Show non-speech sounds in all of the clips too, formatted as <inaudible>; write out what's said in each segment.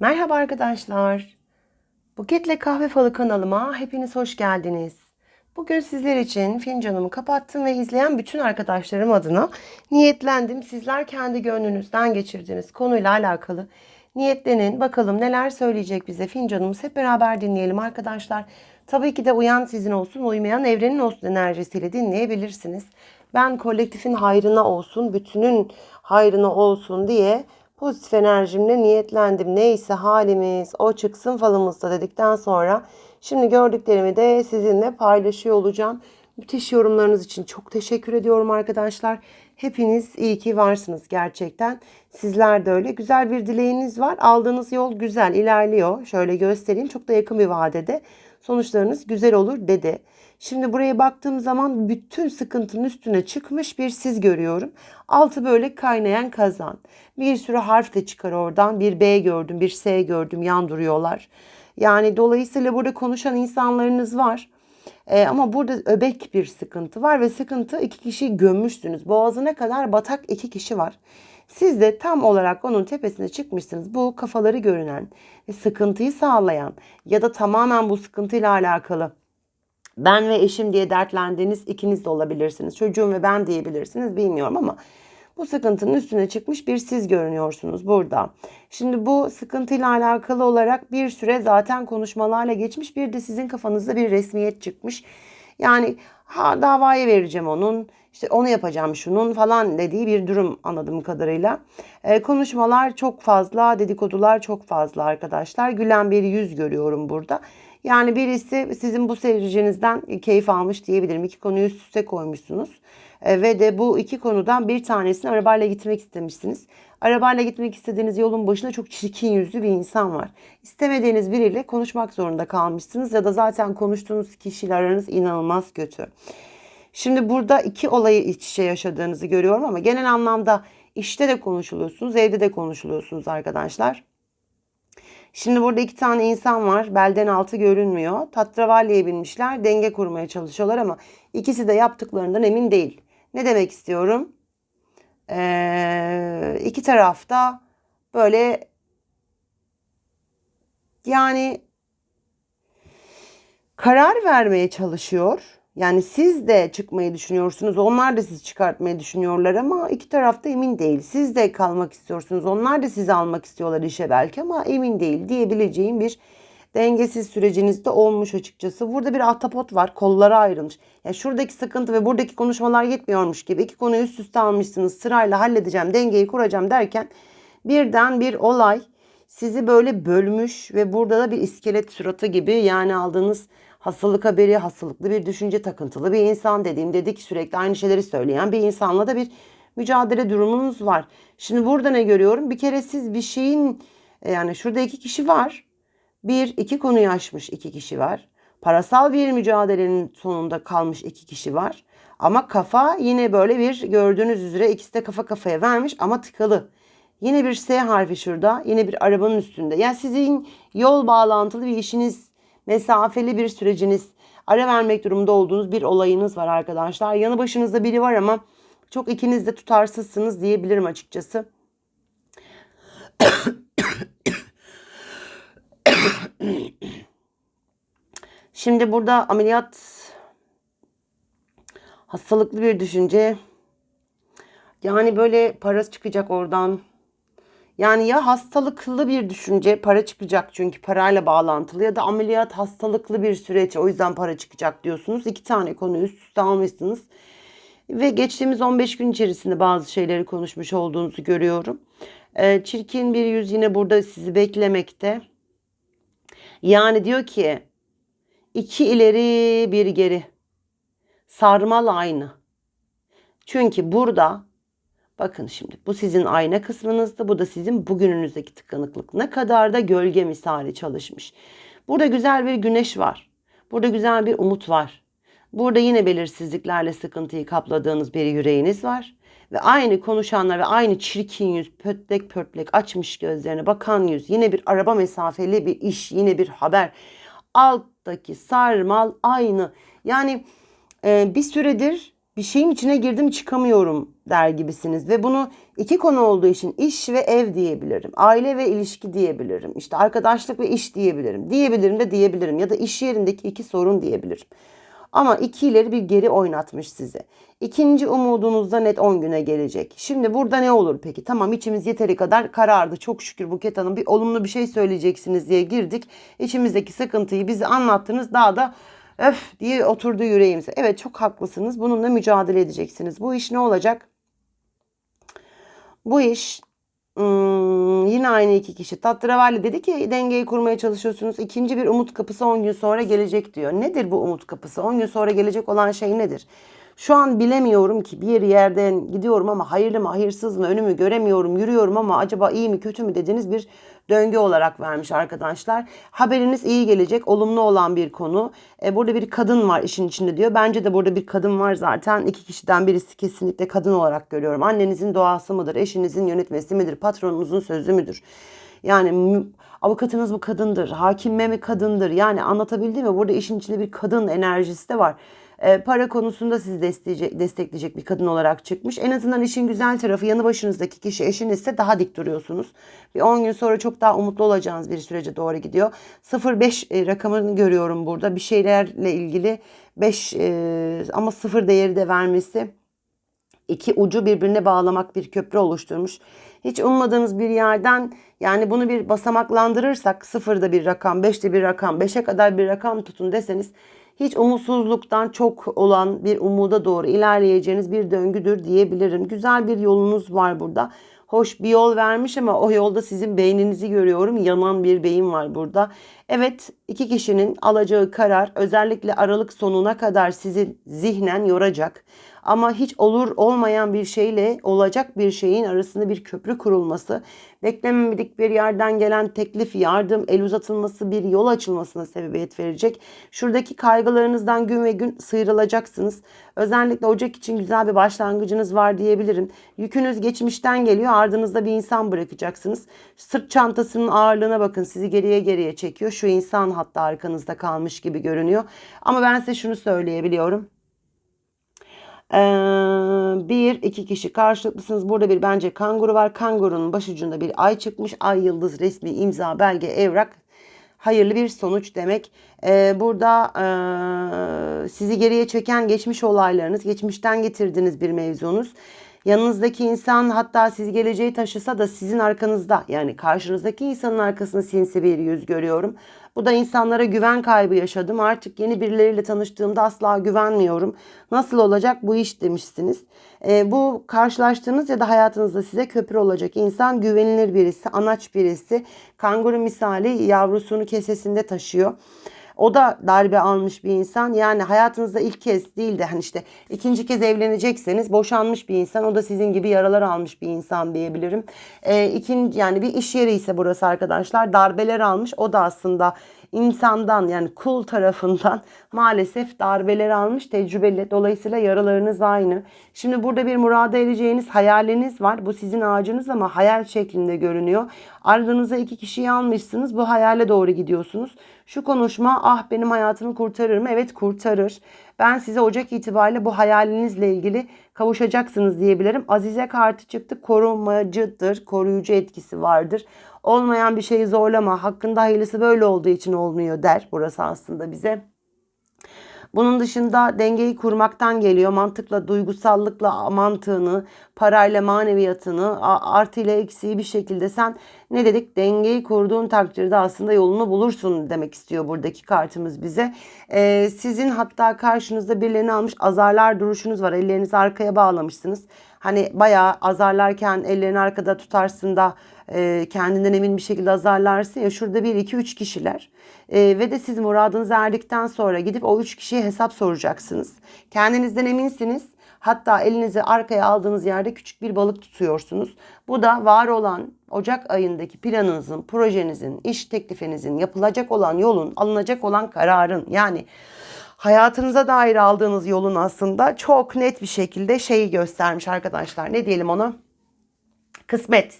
Merhaba arkadaşlar. Buketle Kahve Falı kanalıma hepiniz hoş geldiniz. Bugün sizler için fincanımı kapattım ve izleyen bütün arkadaşlarım adına niyetlendim. Sizler kendi gönlünüzden geçirdiğiniz konuyla alakalı niyetlenin. Bakalım neler söyleyecek bize fincanımız. Hep beraber dinleyelim arkadaşlar. Tabii ki de uyan sizin olsun, uymayan evrenin olsun enerjisiyle dinleyebilirsiniz. Ben kolektifin hayrına olsun, bütünün hayrına olsun diye pozitif enerjimle niyetlendim. Neyse halimiz o çıksın falımızda dedikten sonra şimdi gördüklerimi de sizinle paylaşıyor olacağım. Müthiş yorumlarınız için çok teşekkür ediyorum arkadaşlar. Hepiniz iyi ki varsınız gerçekten. Sizler de öyle. Güzel bir dileğiniz var. Aldığınız yol güzel ilerliyor. Şöyle göstereyim. Çok da yakın bir vadede. Sonuçlarınız güzel olur dedi. Şimdi buraya baktığım zaman bütün sıkıntının üstüne çıkmış bir siz görüyorum. Altı böyle kaynayan kazan. Bir sürü harf de çıkar oradan. Bir B gördüm, bir S gördüm. Yan duruyorlar. Yani dolayısıyla burada konuşan insanlarınız var. Ee, ama burada öbek bir sıkıntı var ve sıkıntı iki kişiyi gömmüşsünüz. Boğazına kadar batak iki kişi var. Siz de tam olarak onun tepesine çıkmışsınız. Bu kafaları görünen sıkıntıyı sağlayan ya da tamamen bu sıkıntıyla alakalı ben ve eşim diye dertlendiğiniz ikiniz de olabilirsiniz. Çocuğum ve ben diyebilirsiniz bilmiyorum ama bu sıkıntının üstüne çıkmış bir siz görünüyorsunuz burada. Şimdi bu sıkıntıyla alakalı olarak bir süre zaten konuşmalarla geçmiş bir de sizin kafanızda bir resmiyet çıkmış. Yani ha davaya vereceğim onun işte onu yapacağım şunun falan dediği bir durum anladığım kadarıyla. Ee, konuşmalar çok fazla dedikodular çok fazla arkadaşlar. Gülen bir yüz görüyorum burada. Yani birisi sizin bu seyircinizden keyif almış diyebilirim. İki konuyu üst üste koymuşsunuz. E, ve de bu iki konudan bir tanesini arabayla gitmek istemişsiniz. Arabayla gitmek istediğiniz yolun başında çok çirkin yüzlü bir insan var. İstemediğiniz biriyle konuşmak zorunda kalmışsınız ya da zaten konuştuğunuz kişiyle aranız inanılmaz kötü. Şimdi burada iki olayı iç içe yaşadığınızı görüyorum ama genel anlamda işte de konuşuluyorsunuz, evde de konuşuluyorsunuz arkadaşlar. Şimdi burada iki tane insan var. Belden altı görünmüyor. Tatravalliye binmişler. Denge kurmaya çalışıyorlar ama ikisi de yaptıklarından emin değil. Ne demek istiyorum? Ee, iki tarafta böyle yani karar vermeye çalışıyor. Yani siz de çıkmayı düşünüyorsunuz. Onlar da sizi çıkartmayı düşünüyorlar ama iki tarafta emin değil. Siz de kalmak istiyorsunuz. Onlar da sizi almak istiyorlar işe belki ama emin değil diyebileceğim bir dengesiz sürecinizde olmuş açıkçası. Burada bir ahtapot var. Kollara ayrılmış. Yani şuradaki sıkıntı ve buradaki konuşmalar yetmiyormuş gibi iki konuyu üst üste almışsınız. Sırayla halledeceğim, dengeyi kuracağım derken birden bir olay sizi böyle bölmüş ve burada da bir iskelet suratı gibi yani aldığınız hastalık haberi, hastalıklı bir düşünce takıntılı bir insan dediğim dedik sürekli aynı şeyleri söyleyen bir insanla da bir mücadele durumunuz var. Şimdi burada ne görüyorum? Bir kere siz bir şeyin yani şurada iki kişi var. Bir, iki konuyu aşmış iki kişi var. Parasal bir mücadelenin sonunda kalmış iki kişi var. Ama kafa yine böyle bir gördüğünüz üzere ikisi de kafa kafaya vermiş ama tıkalı. Yine bir S harfi şurada. Yine bir arabanın üstünde. Yani sizin yol bağlantılı bir işiniz, mesafeli bir süreciniz, ara vermek durumunda olduğunuz bir olayınız var arkadaşlar. Yanı başınızda biri var ama çok ikiniz de tutarsızsınız diyebilirim açıkçası. <coughs> Şimdi burada ameliyat hastalıklı bir düşünce. Yani böyle parası çıkacak oradan. Yani ya hastalıklı bir düşünce para çıkacak çünkü parayla bağlantılı ya da ameliyat hastalıklı bir süreç o yüzden para çıkacak diyorsunuz. İki tane konu üst üste almışsınız. Ve geçtiğimiz 15 gün içerisinde bazı şeyleri konuşmuş olduğunuzu görüyorum. Ee, çirkin bir yüz yine burada sizi beklemekte. Yani diyor ki iki ileri bir geri. Sarmal aynı. Çünkü burada bakın şimdi bu sizin ayna kısmınızda bu da sizin bugününüzdeki tıkanıklık. Ne kadar da gölge misali çalışmış. Burada güzel bir güneş var. Burada güzel bir umut var. Burada yine belirsizliklerle sıkıntıyı kapladığınız bir yüreğiniz var. Ve aynı konuşanlar ve aynı çirkin yüz, pötlek pötlek açmış gözlerine bakan yüz, yine bir araba mesafeli bir iş, yine bir haber. Alttaki sarmal aynı. Yani e, bir süredir bir şeyin içine girdim çıkamıyorum der gibisiniz. Ve bunu iki konu olduğu için iş ve ev diyebilirim. Aile ve ilişki diyebilirim. İşte arkadaşlık ve iş diyebilirim. Diyebilirim de diyebilirim. Ya da iş yerindeki iki sorun diyebilirim. Ama iki ileri bir geri oynatmış size. İkinci umudunuzda net 10 güne gelecek. Şimdi burada ne olur peki? Tamam içimiz yeteri kadar karardı. Çok şükür Buket Hanım bir olumlu bir şey söyleyeceksiniz diye girdik. İçimizdeki sıkıntıyı bize anlattınız. Daha da öf diye oturdu yüreğimize. Evet çok haklısınız. Bununla mücadele edeceksiniz. Bu iş ne olacak? Bu iş hmm, yine aynı iki kişi. Tatravalli dedi ki dengeyi kurmaya çalışıyorsunuz. İkinci bir umut kapısı 10 gün sonra gelecek diyor. Nedir bu umut kapısı? 10 gün sonra gelecek olan şey nedir? Şu an bilemiyorum ki bir yerden gidiyorum ama hayırlı mı hayırsız mı önümü göremiyorum yürüyorum ama acaba iyi mi kötü mü dediğiniz bir döngü olarak vermiş arkadaşlar. Haberiniz iyi gelecek olumlu olan bir konu. E, burada bir kadın var işin içinde diyor. Bence de burada bir kadın var zaten. iki kişiden birisi kesinlikle kadın olarak görüyorum. Annenizin doğası mıdır? Eşinizin yönetmesi midir? Patronunuzun sözü müdür? Yani avukatınız mı kadındır? Hakime mi kadındır? Yani anlatabildim mi? Burada işin içinde bir kadın enerjisi de var para konusunda sizi destekleyecek, bir kadın olarak çıkmış. En azından işin güzel tarafı yanı başınızdaki kişi eşinizse daha dik duruyorsunuz. Bir 10 gün sonra çok daha umutlu olacağınız bir sürece doğru gidiyor. 0-5 e, rakamını görüyorum burada. Bir şeylerle ilgili 5 e, ama 0 değeri de vermesi iki ucu birbirine bağlamak bir köprü oluşturmuş. Hiç ummadığınız bir yerden yani bunu bir basamaklandırırsak sıfırda bir rakam, beşte bir rakam, beşe kadar bir rakam tutun deseniz hiç umutsuzluktan çok olan bir umuda doğru ilerleyeceğiniz bir döngüdür diyebilirim. Güzel bir yolunuz var burada. Hoş bir yol vermiş ama o yolda sizin beyninizi görüyorum. Yanan bir beyin var burada. Evet iki kişinin alacağı karar özellikle Aralık sonuna kadar sizi zihnen yoracak. Ama hiç olur olmayan bir şeyle olacak bir şeyin arasında bir köprü kurulması, beklenmedik bir yerden gelen teklif, yardım, el uzatılması, bir yol açılmasına sebebiyet verecek. Şuradaki kaygılarınızdan gün ve gün sıyrılacaksınız. Özellikle Ocak için güzel bir başlangıcınız var diyebilirim. Yükünüz geçmişten geliyor, ardınızda bir insan bırakacaksınız. Sırt çantasının ağırlığına bakın, sizi geriye geriye çekiyor. Şu insan hatta arkanızda kalmış gibi görünüyor. Ama ben size şunu söyleyebiliyorum. Ee, bir, iki kişi karşılıklısınız. Burada bir bence kanguru var. Kangurunun başucunda bir ay çıkmış. Ay yıldız resmi imza belge evrak hayırlı bir sonuç demek. Ee, burada e, sizi geriye çeken geçmiş olaylarınız, geçmişten getirdiğiniz bir mevzunuz. Yanınızdaki insan hatta siz geleceği taşısa da sizin arkanızda yani karşınızdaki insanın arkasında sinsi bir yüz görüyorum. Bu da insanlara güven kaybı yaşadım. Artık yeni birileriyle tanıştığımda asla güvenmiyorum. Nasıl olacak bu iş demişsiniz. E, bu karşılaştığınız ya da hayatınızda size köprü olacak insan güvenilir birisi, anaç birisi. Kanguru misali yavrusunu kesesinde taşıyor. O da darbe almış bir insan. Yani hayatınızda ilk kez değil de hani işte ikinci kez evlenecekseniz boşanmış bir insan. O da sizin gibi yaralar almış bir insan diyebilirim. E, ikinci yani bir iş yeri ise burası arkadaşlar darbeler almış. O da aslında insandan yani kul tarafından <laughs> maalesef darbeler almış tecrübeli. Dolayısıyla yaralarınız aynı. Şimdi burada bir murada ereceğiniz hayaliniz var. Bu sizin ağacınız ama hayal şeklinde görünüyor. Ardınıza iki kişiyi almışsınız. Bu hayale doğru gidiyorsunuz. Şu konuşma ah benim hayatımı kurtarır mı? Evet kurtarır. Ben size Ocak itibariyle bu hayalinizle ilgili kavuşacaksınız diyebilirim. Azize kartı çıktı. Korumacıdır. Koruyucu etkisi vardır. Olmayan bir şeyi zorlama. Hakkında hayırlısı böyle olduğu için olmuyor der. Burası aslında bize. Bunun dışında dengeyi kurmaktan geliyor. Mantıkla, duygusallıkla mantığını, parayla maneviyatını, artı ile eksiği bir şekilde sen ne dedik? Dengeyi kurduğun takdirde aslında yolunu bulursun demek istiyor buradaki kartımız bize. Ee, sizin hatta karşınızda birilerini almış azarlar duruşunuz var. Ellerinizi arkaya bağlamışsınız. Hani bayağı azarlarken ellerini arkada tutarsın da e, kendinden emin bir şekilde azarlarsın ya şurada bir iki üç kişiler e, ve de siz muradınıza erdikten sonra gidip o üç kişiye hesap soracaksınız. Kendinizden eminsiniz. Hatta elinizi arkaya aldığınız yerde küçük bir balık tutuyorsunuz. Bu da var olan Ocak ayındaki planınızın, projenizin, iş teklifinizin, yapılacak olan yolun, alınacak olan kararın yani hayatınıza dair aldığınız yolun aslında çok net bir şekilde şeyi göstermiş arkadaşlar. Ne diyelim ona? Kısmet.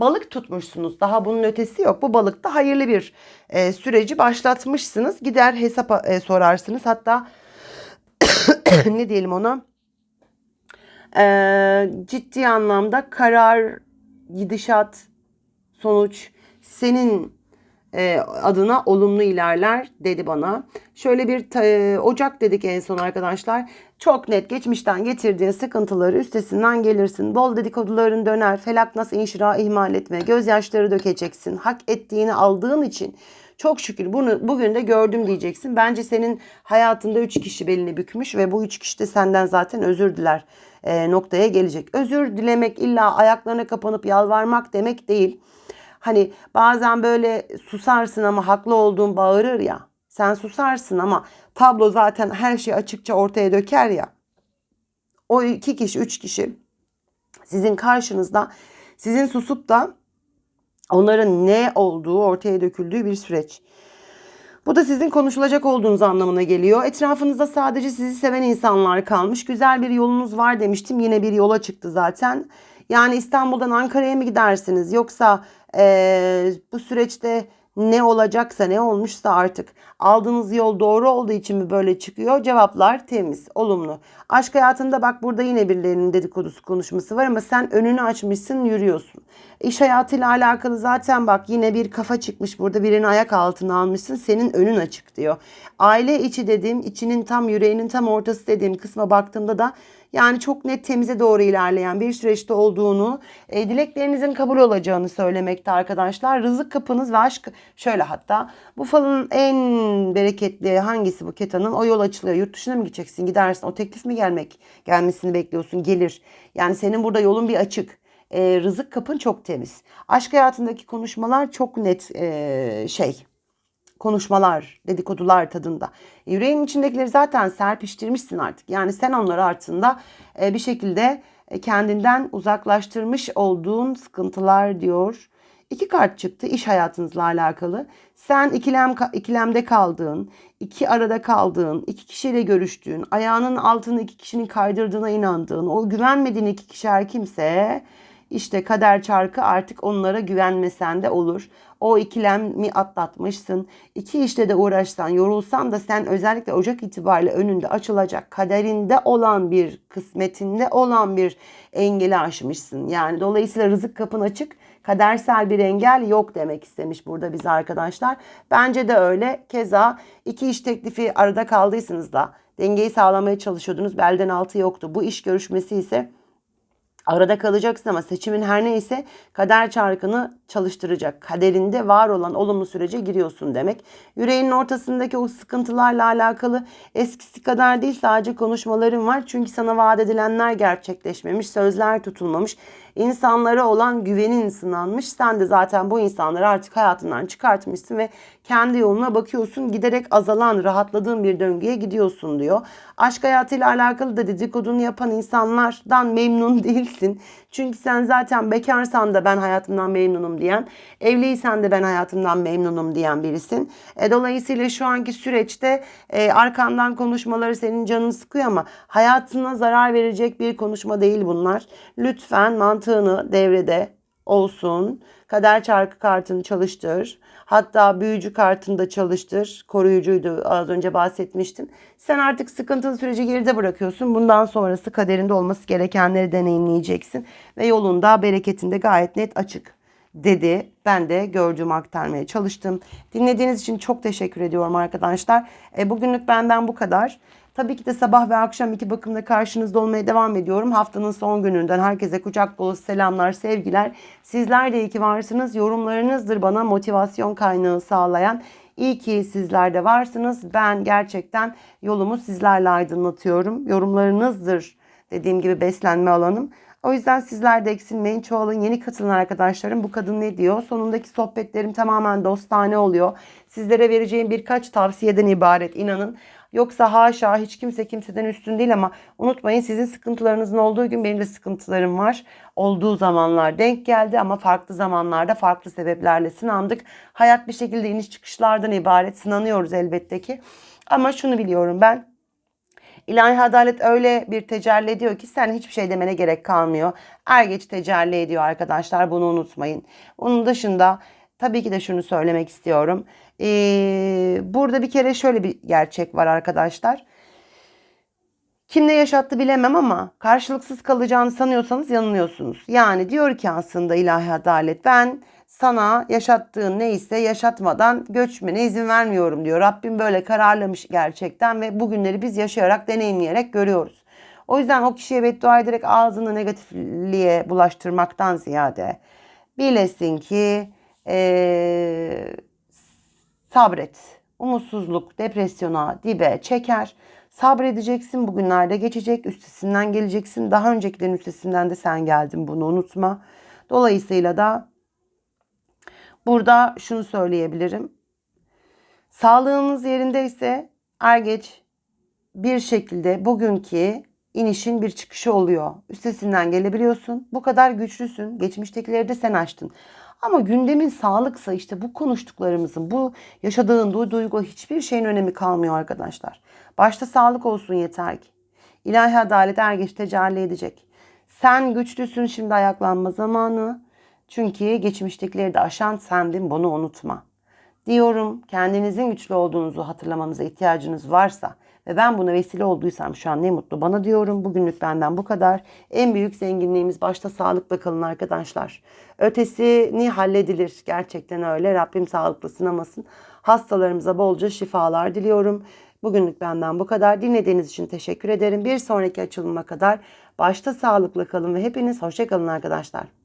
Balık tutmuşsunuz. Daha bunun ötesi yok. Bu balıkta hayırlı bir e, süreci başlatmışsınız. Gider hesap e, sorarsınız. Hatta <coughs> ne diyelim ona? Ee, ciddi anlamda karar, gidişat, sonuç senin e, adına olumlu ilerler dedi bana. Şöyle bir e, Ocak dedik en son arkadaşlar. Çok net geçmişten getirdiğin sıkıntıları üstesinden gelirsin. Bol dedikoduların döner. Felak nasıl inşira ihmal etme. Gözyaşları dökeceksin. Hak ettiğini aldığın için çok şükür bunu bugün de gördüm diyeceksin. Bence senin hayatında üç kişi belini bükmüş ve bu üç kişi de senden zaten özür diler e, noktaya gelecek. Özür dilemek illa ayaklarına kapanıp yalvarmak demek değil. Hani bazen böyle susarsın ama haklı olduğun bağırır ya. Sen susarsın ama tablo zaten her şeyi açıkça ortaya döker ya. O iki kişi, üç kişi sizin karşınızda sizin susup da onların ne olduğu ortaya döküldüğü bir süreç. Bu da sizin konuşulacak olduğunuz anlamına geliyor. Etrafınızda sadece sizi seven insanlar kalmış. Güzel bir yolunuz var demiştim. Yine bir yola çıktı zaten. Yani İstanbul'dan Ankara'ya mı gidersiniz? Yoksa eee, bu süreçte ne olacaksa ne olmuşsa artık aldığınız yol doğru olduğu için mi böyle çıkıyor? Cevaplar temiz, olumlu. Aşk hayatında bak burada yine birilerinin dedikodusu konuşması var ama sen önünü açmışsın, yürüyorsun. İş hayatıyla alakalı zaten bak yine bir kafa çıkmış burada birini ayak altına almışsın senin önün açık diyor. Aile içi dediğim içinin tam yüreğinin tam ortası dediğim kısma baktığımda da yani çok net temize doğru ilerleyen bir süreçte olduğunu, e, dileklerinizin kabul olacağını söylemekte arkadaşlar. Rızık kapınız ve aşk şöyle hatta bu falın en bereketli hangisi bu Keta'nın? O yol açılıyor. Yurt dışına mı gideceksin? Gidersin. O teklif mi gelmek? Gelmesini bekliyorsun. Gelir. Yani senin burada yolun bir açık. E, rızık kapın çok temiz. Aşk hayatındaki konuşmalar çok net e, şey konuşmalar, dedikodular tadında. Yüreğin içindekileri zaten serpiştirmişsin artık. Yani sen onları artığında e, bir şekilde e, kendinden uzaklaştırmış olduğun sıkıntılar diyor. İki kart çıktı iş hayatınızla alakalı. Sen ikilem ikilemde kaldığın, iki arada kaldığın, iki kişiyle görüştüğün, ayağının altını iki kişinin kaydırdığına inandığın, o güvenmediğin iki kişi her kimse işte kader çarkı artık onlara güvenmesen de olur. O ikilemi atlatmışsın. İki işte de uğraşsan, yorulsan da sen özellikle Ocak itibariyle önünde açılacak, kaderinde olan bir, kısmetinde olan bir engeli aşmışsın. Yani dolayısıyla rızık kapın açık, kadersel bir engel yok demek istemiş burada bize arkadaşlar. Bence de öyle. Keza iki iş teklifi arada kaldıysanız da dengeyi sağlamaya çalışıyordunuz. Belden altı yoktu. Bu iş görüşmesi ise Arada kalacaksın ama seçimin her neyse kader çarkını çalıştıracak. Kaderinde var olan olumlu sürece giriyorsun demek. Yüreğinin ortasındaki o sıkıntılarla alakalı eskisi kadar değil sadece konuşmalarım var. Çünkü sana vaat edilenler gerçekleşmemiş, sözler tutulmamış. İnsanlara olan güvenin sınanmış. Sen de zaten bu insanları artık hayatından çıkartmışsın ve kendi yoluna bakıyorsun. Giderek azalan, rahatladığın bir döngüye gidiyorsun diyor. Aşk hayatıyla alakalı da dedikodunu yapan insanlardan memnun <laughs> değilsin. Çünkü sen zaten bekarsan da ben hayatımdan memnunum diyen, evliysen de ben hayatımdan memnunum diyen birisin. E, dolayısıyla şu anki süreçte e, arkandan konuşmaları senin canını sıkıyor ama hayatına zarar verecek bir konuşma değil bunlar. Lütfen mantığını devrede olsun. Kader çarkı kartını çalıştır. Hatta büyücü kartını da çalıştır. Koruyucuydu az önce bahsetmiştim. Sen artık sıkıntılı süreci geride bırakıyorsun. Bundan sonrası kaderinde olması gerekenleri deneyimleyeceksin. Ve yolunda bereketinde gayet net açık dedi. Ben de gördüğümü aktarmaya çalıştım. Dinlediğiniz için çok teşekkür ediyorum arkadaşlar. E, bugünlük benden bu kadar. Tabii ki de sabah ve akşam iki bakımda karşınızda olmaya devam ediyorum. Haftanın son gününden herkese kucak dolusu selamlar, sevgiler. Sizler de iyi ki varsınız. Yorumlarınızdır bana motivasyon kaynağı sağlayan. İyi ki sizler de varsınız. Ben gerçekten yolumu sizlerle aydınlatıyorum. Yorumlarınızdır dediğim gibi beslenme alanım. O yüzden sizler de eksilmeyin. Çoğalın yeni katılan arkadaşlarım bu kadın ne diyor? Sonundaki sohbetlerim tamamen dostane oluyor. Sizlere vereceğim birkaç tavsiyeden ibaret inanın. Yoksa haşa hiç kimse kimseden üstün değil ama unutmayın sizin sıkıntılarınızın olduğu gün benim de sıkıntılarım var. Olduğu zamanlar denk geldi ama farklı zamanlarda farklı sebeplerle sınandık. Hayat bir şekilde iniş çıkışlardan ibaret. Sınanıyoruz elbette ki. Ama şunu biliyorum ben İlahi adalet öyle bir tecelli ediyor ki sen hiçbir şey demene gerek kalmıyor. Er geç tecelli ediyor arkadaşlar bunu unutmayın. Onun dışında tabii ki de şunu söylemek istiyorum. Ee, burada bir kere şöyle bir gerçek var arkadaşlar. Kim ne yaşattı bilemem ama karşılıksız kalacağını sanıyorsanız yanılıyorsunuz. Yani diyor ki aslında ilahi adalet ben sana yaşattığın neyse yaşatmadan göçmene izin vermiyorum diyor. Rabbim böyle kararlamış gerçekten ve bugünleri biz yaşayarak deneyimleyerek görüyoruz. O yüzden o kişiye beddua ederek ağzını negatifliğe bulaştırmaktan ziyade bilesin ki eee, sabret. Umutsuzluk depresyona, dibe çeker. Sabredeceksin. Bugünlerde geçecek. Üstesinden geleceksin. Daha öncekilerin üstesinden de sen geldin. Bunu unutma. Dolayısıyla da burada şunu söyleyebilirim. Sağlığınız yerindeyse er geç bir şekilde bugünkü inişin bir çıkışı oluyor. Üstesinden gelebiliyorsun. Bu kadar güçlüsün. Geçmiştekileri de sen aştın. Ama gündemin sağlıksa işte bu konuştuklarımızın, bu yaşadığın du- duygu hiçbir şeyin önemi kalmıyor arkadaşlar. Başta sağlık olsun yeter ki. İlahi adalet er geç tecelli edecek. Sen güçlüsün şimdi ayaklanma zamanı. Çünkü geçmiştekileri de aşan sendin bunu unutma diyorum. Kendinizin güçlü olduğunuzu hatırlamanıza ihtiyacınız varsa ve ben buna vesile olduysam şu an ne mutlu bana diyorum. Bugünlük benden bu kadar. En büyük zenginliğimiz başta sağlıkla kalın arkadaşlar. Ötesini halledilir. Gerçekten öyle. Rabbim sağlıklı sınamasın. Hastalarımıza bolca şifalar diliyorum. Bugünlük benden bu kadar. Dinlediğiniz için teşekkür ederim. Bir sonraki açılıma kadar başta sağlıkla kalın ve hepiniz hoşça kalın arkadaşlar.